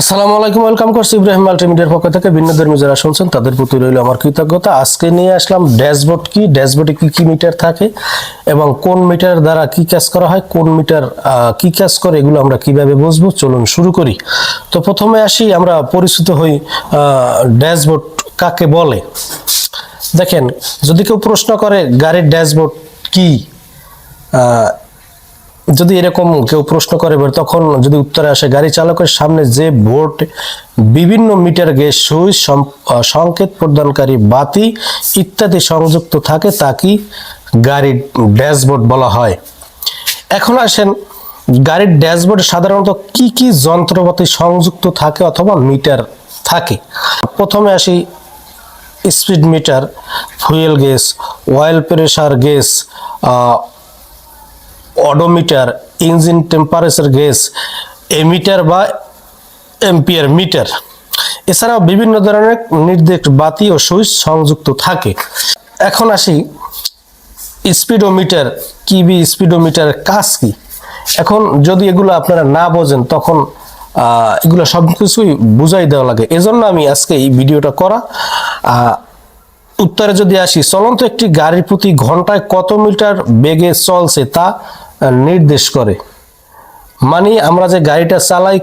আসসালামু আলাইকুম, ওয়েলকাম করছি ইব্রাহিম মাল্টিমিডিয়ার পক্ষ থেকে। ভিন্ন ধর্মী যারা শুনছেন, তাদের প্রতি রইল আমার কৃতজ্ঞতা। আজকে নিয়ে আসলাম ড্যাশবোর্ড কি? ড্যাশবোর্ডে কি কি মিটার থাকে এবং কোন মিটার দ্বারা কি কাজ করা হয়, কোন মিটার কি কাজ করে, এগুলো আমরা কীভাবে বুঝব? চলুন শুরু করি। তো প্রথমে আসি, আমরা পরিচিত হই ড্যাশবোর্ড কাকে বলে? দেখেন, যদি কেউ প্রশ্ন করে, গাড়ির ড্যাশবোর্ড কি? যদি এরকম কেউ প্রশ্ন করে তখন যদি উত্তরে আসে, গাড়ি চালকের সামনে যে বোর্ড, বিভিন্ন মিটার গ্যাস সুইচ সংকেত প্রদানকারী বাতি ইত্যাদি সংযুক্ত থাকে, তা কি গাড়ির ড্যাশবোর্ড বলা হয়? এখন আসেন, গাড়ির ড্যাশবোর্ডে সাধারণত কি কি যন্ত্রপাতি সংযুক্ত থাকে অথবা মিটার থাকে? প্রথমে আসি, speed meter, fuel gauge oil pressure gauge odometer, engine temperature gauge, ammeter বা এম্পিয়ার মিটার। এছাড়াও বিভিন্ন ধরনের নির্দেশ বাতি ও সুইচ সংযুক্ত থাকে। এখন আসি, স্পিডোমিটার কি বি স্পিডোমিটার কাজ কি? এখন যদি এগুলো আপনারা না বোঝেন, তখন এগুলো সব কিছুই বুঝাই দেওয়া লাগে। এজন্য আমি আজকে এই ভিডিওটা করা। উত্তরে যদি আসি, চলন্ত একটি গাড়ির প্রতি ঘন্টায় কত মিটার বেগে চলছে তা নির্দেশ করে। মানে আমরা যে গাড়িটা চালাই,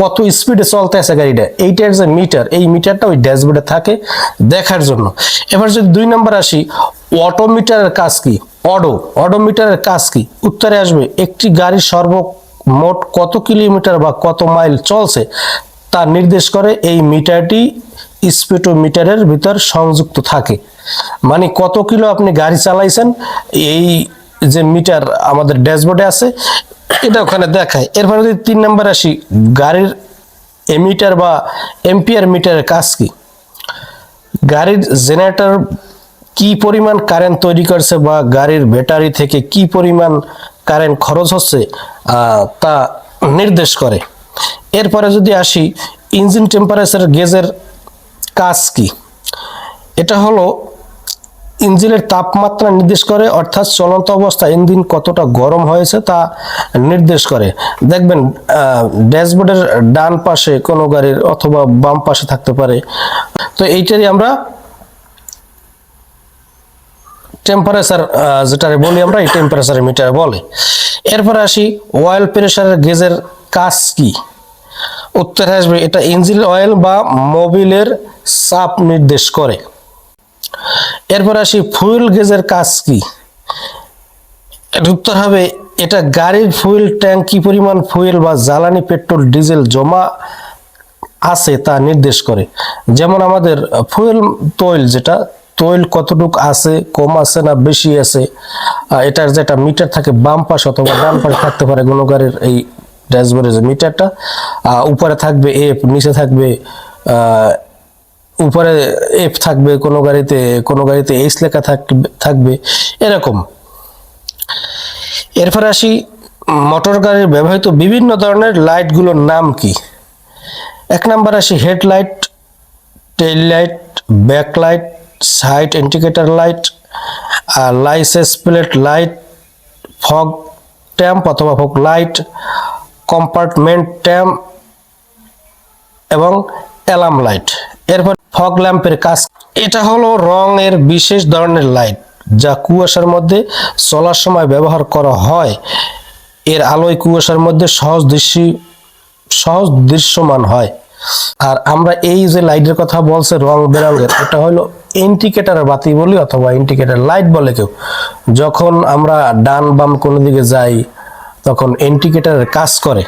কত স্পিডে চলতে আছে গাড়িটা, এইটার যে মিটার এই মিটারটা ওই ড্যাশবোর্ডে থাকে দেখার জন্য। এবার যদি দুই নম্বর আসি অটোমিটারের কাজ কি? অডো অডোমিটারের কাজ কি? উত্তরে আসবে, একটি গাড়ি সর্বমোট কত কিলোমিটার বা কত মাইল চলছে তা নির্দেশ করে এই মিটারটি স্পিডোমিটারের ভিতর সংযুক্ত থাকে। মানে কত কিলো আপনি গাড়ি চালাইছেন, এই যে মিটার আমাদের ড্যাশবোর্ডে আছে, এটা ওখানে দেখায়। এরপরে যদি তিন নম্বর আসি, গাড়ির এমিটার বা এম্পিয়ার মিটারের কাজ কি? গাড়ির জেনারেটর কি পরিমাণ কারেন্ট তৈরি করছে বা গাড়ির ব্যাটারি থেকে কি পরিমাণ কারেন্ট খরচ হচ্ছে তা নির্দেশ করে। এরপরে যদি আসি ইঞ্জিন টেম্পারেচার গেজের কাজ কি? এটা হলো ইঞ্জিনের তাপমাত্রা নির্দেশ করে, অর্থাৎ চলন্ত অবস্থা ইঞ্জিন কতটা গরম হয়েছে তা নির্দেশ করে। দেখবেন ড্যাশবোর্ডের ডান পাশে কোনো গাড়ির অথবা বাম পাশে থাকতে পারে। তো এইটারই আমরা টেম্পারেচার যেটা বলি আমরা, এই টেম্পারেচার মিটার বলে। এরপরে আসি অয়েল প্রেশারের গেজের কাজ কি? উত্তরে আসবে, এটা ইঞ্জিন অয়েল বা মোবিলের চাপ নির্দেশ করে। এরপর আসি ফুয়েল গেজের কাজ কি? উত্তর হবে, এটা গাড়ির ফুয়েল ট্যাঙ্ক কি পরিমাণ ফুয়েল বা জ্বালানি পেট্রোল, ডিজেল জমা আছে তা নির্দেশ করে। যেমন আমাদের ফুয়েল তৈল যেটা, তৈল কতটুক আছে, কম আছে না বেশি আছে এটার যেটা মিটার থাকে বাম পাশে অথবা ডান পাশে থাকতে পারে কোনো গাড়ির এই ড্যাশবোর্ডের যে মিটারটা উপরে থাকবে এফ নিচে থাকবে উপরে এফ থাকবে, কোনো গাড়িতে কোনো গাড়িতে এইচ লেখা থাকবে, এরকম। এরপর আসি, মোটর গাড়ির ব্যবহৃত বিভিন্ন ধরনের লাইটগুলোর নাম কি? এক নাম্বার আসি headlight tail light, back light, side indicator light আর licence plate light, fog lamp অথবা ফগ লাইট, কম্পার্টমেন্ট ট্যাম্প এবং অ্যালার্ম লাইট। এরপর ফগ ল্যাম্পের কাজ। এটা হলো রঙের বিশেষ ধরনের লাইট, যা কুয়াশার মধ্যে চলার সময় ব্যবহার করা হয়। এর আলোয় কুয়াশার মধ্যে সহজ দৃশ্য, সহজ দৃশ্যমান হয়। আর আমরা এই যে লাইটের কথা বলছে রং বেরঙের, এটা হলো ইন্ডিকেটার বাতি বলি অথবা ইন্ডিকেটার লাইট বলে কেউ। যখন আমরা ডান বাম কোনো দিকে যাই, তখন ইন্ডিকেটারের কাজ করে।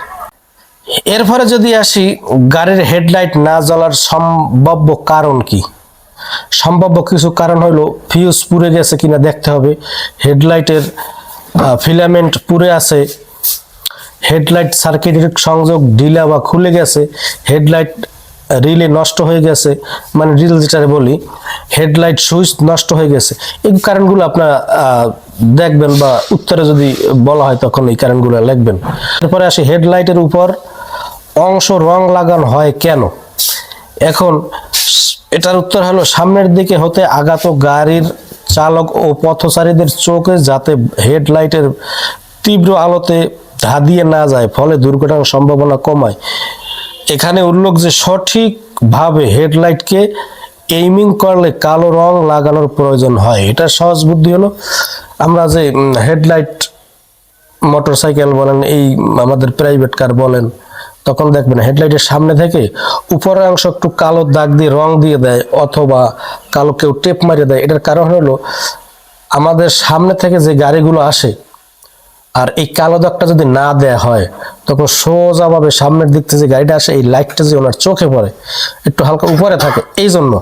এরপরে যদি আসি, গাড়ির হেডলাইট না জ্বলার সম্ভাব্য কারণ কি? সম্ভাব্য কিছু কারণ হলো ফিউজ পুড়ে গেছে কিনা দেখতে হবে। হেডলাইটের ফিলামেন্ট পুড়ে আছে। হেডলাইট সার্কিটের সংযোগ ঢিলা বা খুলে গেছে। হেডলাইট রিলে নষ্ট হয়ে গেছে। মানে রিল যেটা বলি, হেডলাইট সুইচ নষ্ট হয়ে গেছে। এই কারণগুলো আপনারা দেখবেন বা উত্তরে যদি বলা হয় তখন এই কারণগুলো লিখবেন। তারপরে আসি, হেডলাইটের উপর অংশ রং লাগানো হয় কেন? এখন এটার উত্তর হলো, সামনের দিকে হতে আগত গাড়ির চালক ও পথচারীদের চোখে যাতে হেডলাইটের তীব্র আলোতে ধাঁধিয়ে না যায়, ফলে দুর্ঘটনার সম্ভাবনা কমায়। এখানে উল্লেখ যে সঠিকভাবে হেডলাইটকে এইমিং করলে কালো রং লাগানোর প্রয়োজন হয়। এটা সহজ বুদ্ধি হলো। আমরা যে হেডলাইট মোটরসাইকেল বলেন, এই আমাদের প্রাইভেট কার বলেন তখন দেখবেন হেডলাইটের সামনে থেকে উপরের অংশ একটু কালো দাগ দিয়ে, রং দিয়ে দেয় অথবা কালো কেউ টেপ মারিয়ে দেয়। এটার কারণ হলো আমাদের সামনে থেকে যে গাড়িগুলো আসে আর এই কালো দাগটা যদি না দেয়া হয়, তখন সোজাভাবে সামনের দিক থেকে যে গাড়িটা আসে, এই লাইটটা যে ওনার চোখে পড়ে, একটু হালকা উপরে থাকে এই জন্য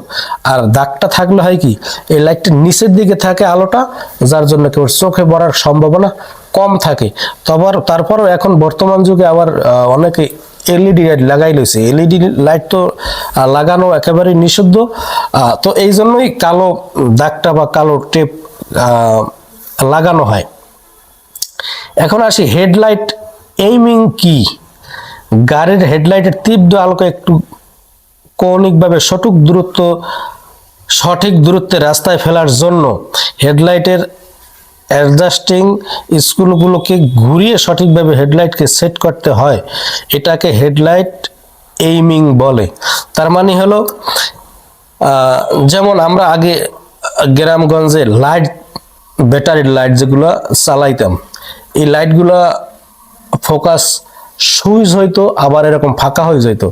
আর দাগটা থাকলে হয় কি, এই লাইটটা নিচের দিকে থাকে আলোটা, যার জন্য কেউ চোখে পড়ার সম্ভাবনা কম থাকে। তবে তারপরও এখন বর্তমান যুগে আবার অনেকে এলইডি লাইট লাগাই লইছে। এলইডি লাইট তো লাগানো একেবারেই নিষিদ্ধ। তো এই জন্যই কালো দাগটা বা কালো টেপ লাগানো হয়। এখন আসি, হেডলাইট এইমিং কি? গাড়ির হেডলাইটের তীব্র আলোকে একটু কৌণিকভাবে সঠিক দূরত্ব, সঠিক দূরত্বে রাস্তায় ফেলার জন্য হেডলাইটের অ্যাডজাস্টিং স্কুলগুলোকে ঘুরিয়ে সঠিকভাবে হেডলাইটকে সেট করতে হয়। এটাকে হেডলাইট এইমিং বলে। তার মানে হলো যেমন আমরা আগে গ্রামগঞ্জে লাইট, ব্যাটারির লাইট যেগুলো চালাইতাম, এই লাইটগুলা ফোকাস সুইচ হইতো আবার এরকম ফাঁকা হয়ে যেত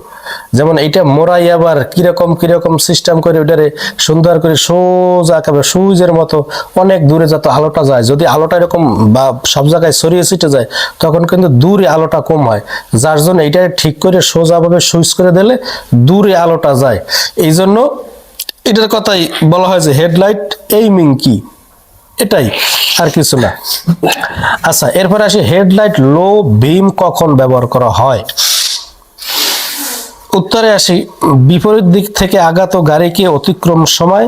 যেমন এইটা মোড়াই আবার কীরকম কীরকম সিস্টেম করে ওইটারে সুন্দর করে সোজা একেবারে সুইচের মতো অনেক দূরে যত আলোটা যায়, যদি আলোটা এরকম বা সব জায়গায় ছড়িয়ে ছিটে যায়, তখন কিন্তু দূরে আলোটা কম হয়। যার জন্য এইটা ঠিক করে সোজাভাবে সুইচ করে দিলে দূরে আলোটা যায়। এই জন্য এটার কথাই বলা হয় যে হেডলাইট এইমিং কি? এটাই আর কিছু না। আচ্ছা এরপর আসি হেডলাইট লো বিম কখন ব্যবহার করা হয়? উত্তরে আসি। বিপরীত দিক থেকে আগত গাড়িকে অতিক্রম সময়?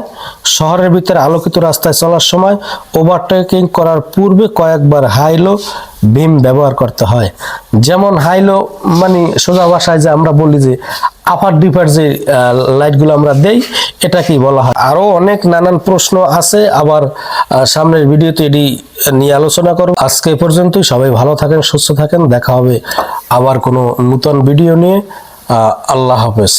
শহরের ভিতরে আলোকিত রাস্তায় চলার সময় ওভারটেকিং করার পূর্বে কয়েকবার হাইলো বিম ব্যবহার করতে হয়। যেমন হাইলো মানে সোজা ভাষায় যে আমরা বলি যে আপার ডিপার যে লাইটগুলো আমরা দেই এটা কি বলা হয়। আরও অনেক নানান প্রশ্ন আছে, আবার সামনের ভিডিওতে এটি নিয়ে আলোচনা করব। আজকে পর্যন্তই। সবাই ভালো থাকেন, সুস্থ থাকেন। দেখা হবে আবার কোনো নূতন ভিডিও নিয়ে। আল্লাহ হাফেজ।